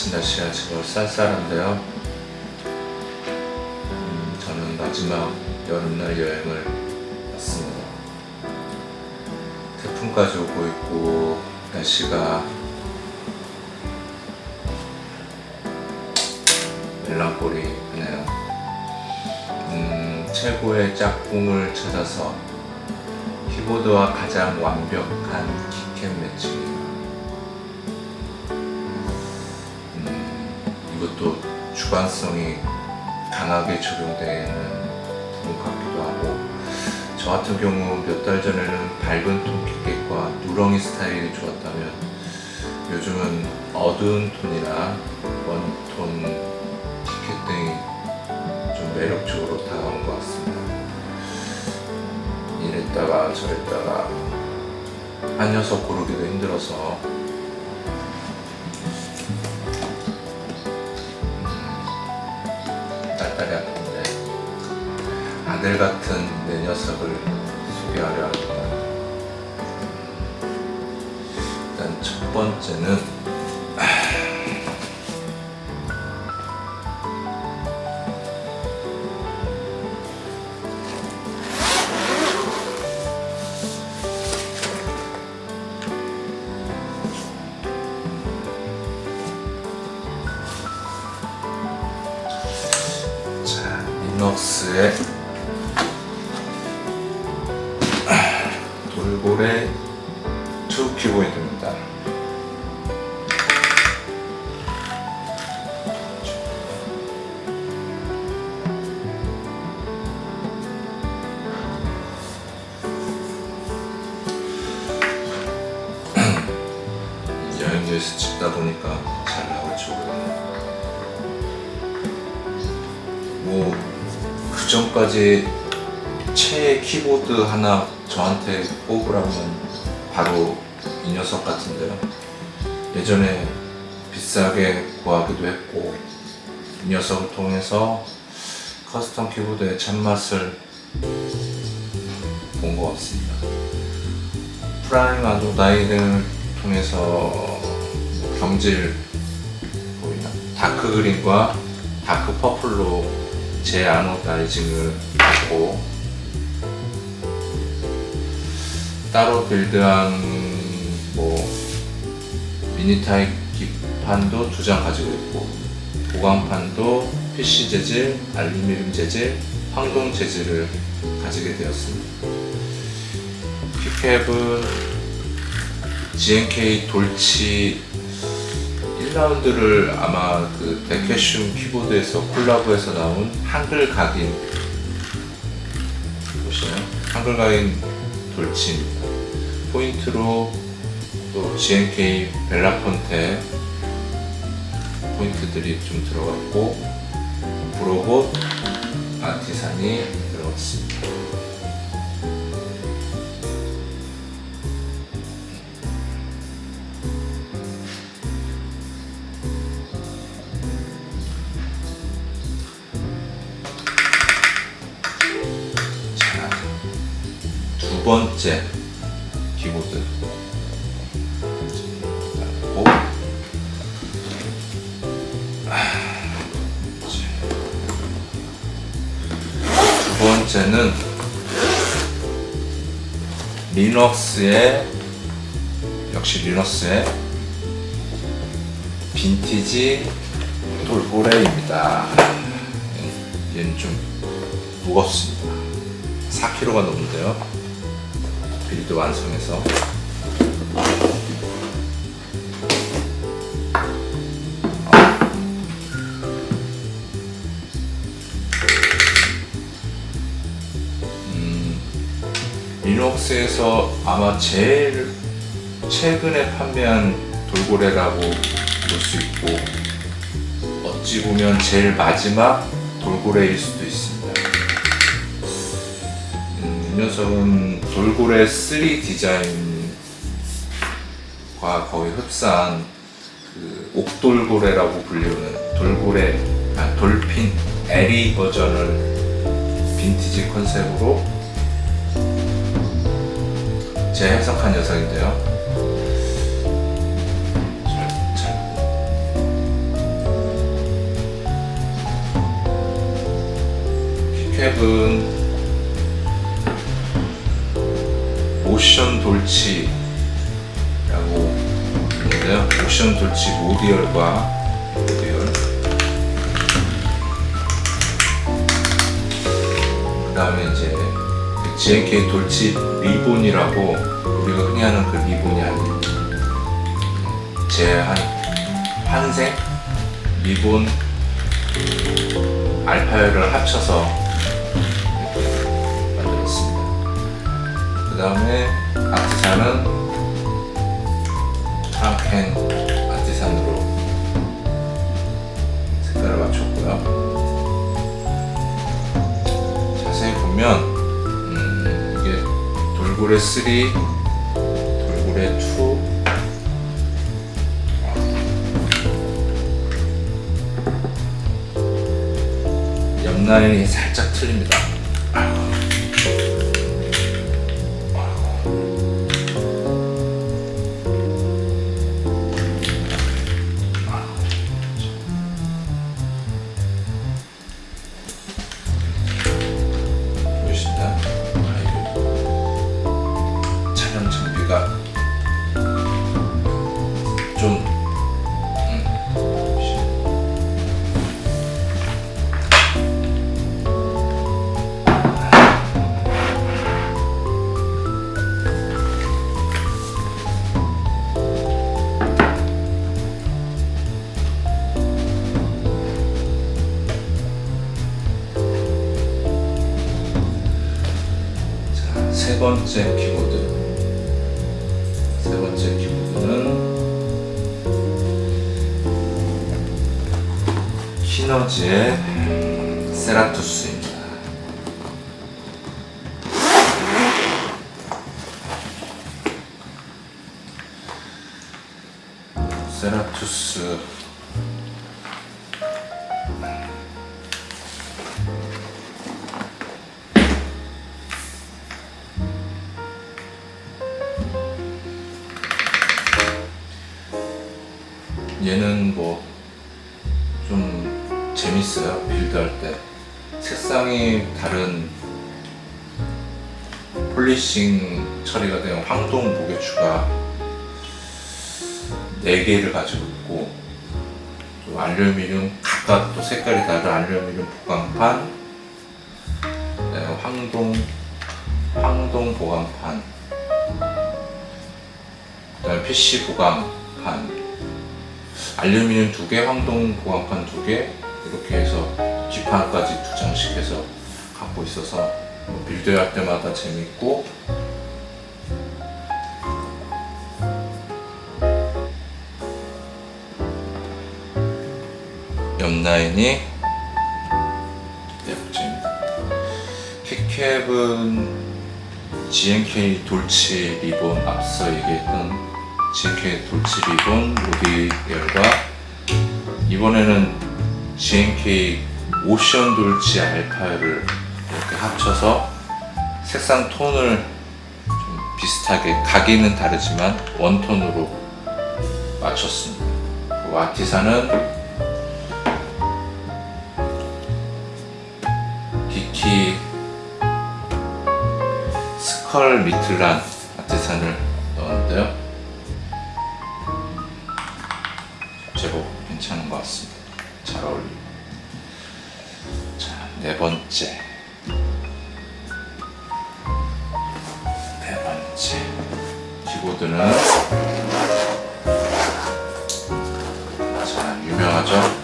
아침 날씨가 지금 쌀쌀한데요. 음, 저는 마지막 여름날 여행을 왔습니다. 태풍까지 오고 있고 날씨가 멜랑콜리하네요. 음, 최고의 짝꿍을 찾아서 키보드와 가장 완벽한 키캡 매칭. 이것도 주관성이 강하게 적용되는 부분 같기도 하고 저 같은 경우 몇 달 전에는 밝은 톤 키캡과 누렁이 스타일이 좋았다면 요즘은 어두운 톤이나 원톤 티켓 등이 좀 매력적으로 다가온 것 같습니다. 이랬다가 저랬다가 한 녀석 고르기도 힘들어서 딸딸이 아픈데 아들 같은 내 녀석을 소개하려 합니다. 일단 첫 번째는 자, 리눅스의 돌고래 투 키보드입니다. 여행지에서 찍다 보니까 잘 나올지 모르겠네요. 뭐, 그 전까지 최애 키보드 하나 저한테 뽑으라면 바로 이 녀석 같은데요. 예전에 비싸게 구하기도 했고, 이 녀석을 통해서 커스텀 키보드의 참맛을 본 것 같습니다. 프라임 아노다인을 통해서 경질 보이나 다크 그린과 다크 퍼플로 제 아노다이징을 하고 따로 빌드한 뭐 미니 타입 기판도 두 장 가지고 있고 보강판도 PC 재질, 알루미늄 재질, 황동 재질을 가지게 되었습니다. 픽캡은 GNK 돌치 1라운드를 아마 그 데캐슘 키보드에서 콜라보해서 나온 한글 각인 보시나요? 한글 각인 돌치입니다. 포인트로 또 GNK 벨라폰테 포인트들이 좀 들어갔고 브로봇 아티산이 들어갔습니다. 번째는 리눅스의 역시 리눅스의 빈티지 돌고래입니다. 얘는 좀 무겁습니다. 4kg가 넘는데요. 빌드 완성해서 리눅스에서 아마 제일 최근에 판매한 돌고래라고 볼 수 있고 어찌 보면 제일 마지막 돌고래일 수도 있습니다. 음, 이 녀석은 돌고래 3 디자인과 거의 흡사한 그 옥돌고래라고 불리우는 돌고래, 아, 돌핀 에리 버전을 빈티지 컨셉으로 제 해석한 녀석인데요. 킥캡은 오션 돌치라고 있는데요. 오션 돌치 모디얼과 모디얼 그 다음에 이제 GNK 돌치 리본이라고 우리가 흔히 하는 그 리본이 아닌 제한 환생 리본 알파열을 합쳐서 만들었습니다. 그 다음에 아티산은 프랑켄 아티산으로 색깔을 맞췄고요. 자세히 보면 돌고래 3, 돌고래 2, 옆 라인이 살짝 틀립니다. 세 번째 키보드. 세 번째 키보드는 세라투스입니다. 세라투스 얘는 뭐 좀 재밌어요. 빌드할 때. 색상이 다른 폴리싱 처리가 된 황동 무게추가 4개를 가지고 있고 또 알루미늄 각각 또 색깔이 다른 알루미늄 보강판 네, 황동 황동 보강판 그다음에 PC 보강판 알루미늄 두 개, 황동 보강판 두 개, 이렇게 해서 기판까지 두 장씩 해서 갖고 있어서 뭐 빌드 할 때마다 재밌고 옆 라인이 예쁘입니다. 킥캡은 GNK 돌치 리본 앞서 얘기했던 GNK 돌치 리본 모디열과 이번에는 GNK 오션 돌치 알파를 이렇게 합쳐서 색상 톤을 좀 비슷하게 가기는 다르지만 원톤으로 맞췄습니다. 그 아티사는 디키 스컬 미틀란 아티산을 넣었는데요. 잘 어울리고. 자 네 번째. 네 번째. 키보드는 자 유명하죠?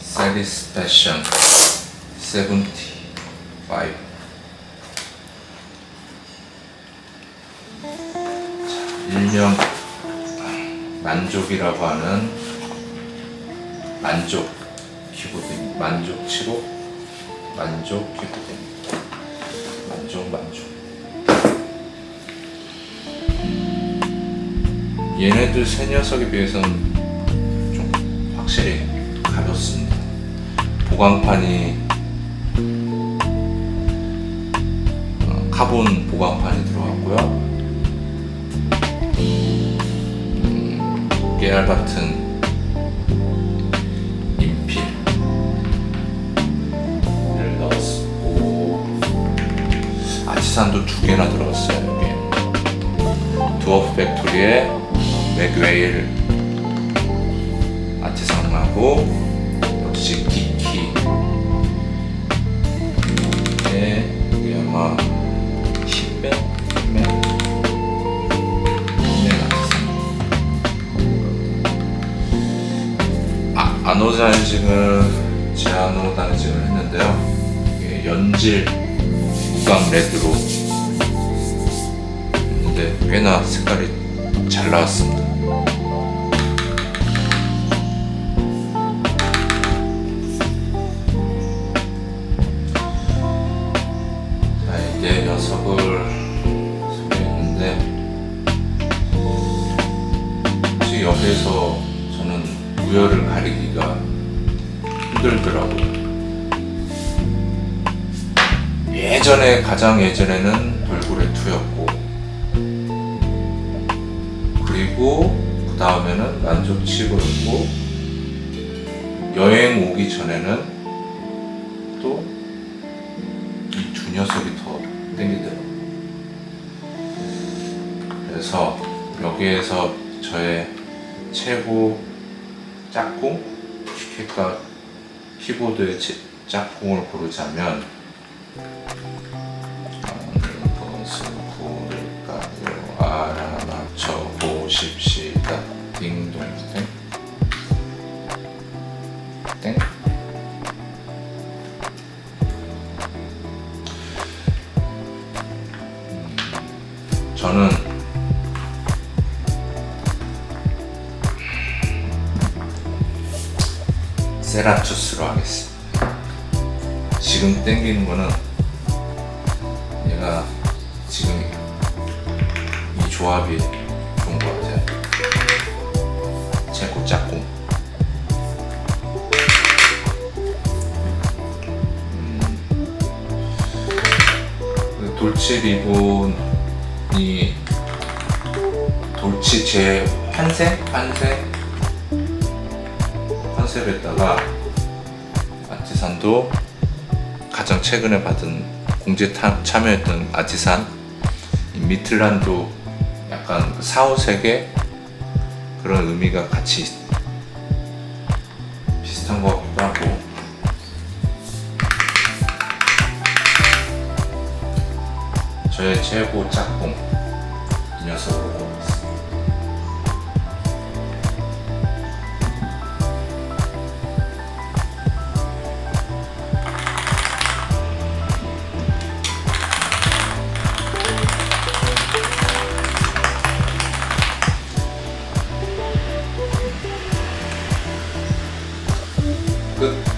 세디스 패션 70 5 일명 만족이라고 하는 만족 키보드입니다. 만족 75 만족 키보드입니다. 만족 만족 얘네들 세 녀석에 비해서는 좀 확실히 가볍습니다. 보강판이 어, 카본 보강판이 들어갔고요. 깨알 같은 인필을 넣었고. 아치산도 두 개나 들어갔어요 여기 두어프 팩토리의 맥웨일 아치산하고 역시 기키. 네, 이게 아마 아, 아노자이징을 제아노 다이징을 했는데요. 연질 무광 레드로 했는데 꽤나 색깔이 잘 나왔습니다. 예전에 가장 예전에는 돌고래 2였고 그리고 그 다음에는 만족치고였고 여행 오기 전에는 또 이 두 녀석이 더 땡기더라고요. 그래서 여기에서 저의 최고 짝꿍 키캣과 키보드의 제- 짝꿍을 고르자면 것을 고를까요? 알아맞혀 보십시다. 딩동댕 땡 저는 세라투스로 하겠습니다. 지금 땡기는 거는 얘가 지금 이 조합이 좋은 것 같아요. 최고 짝꿍. 음, 그 돌치 리본이 돌치 제 환생? 환생? 컨셉에다가 아티산도 가장 최근에 받은 타- 참여했던 아티산 이 미틀란도 약간 그 사후색의 그런 의미가 같이 비슷한 것 같기도 하고. 저의 최고 짝꿍 이 녀석으로 끝.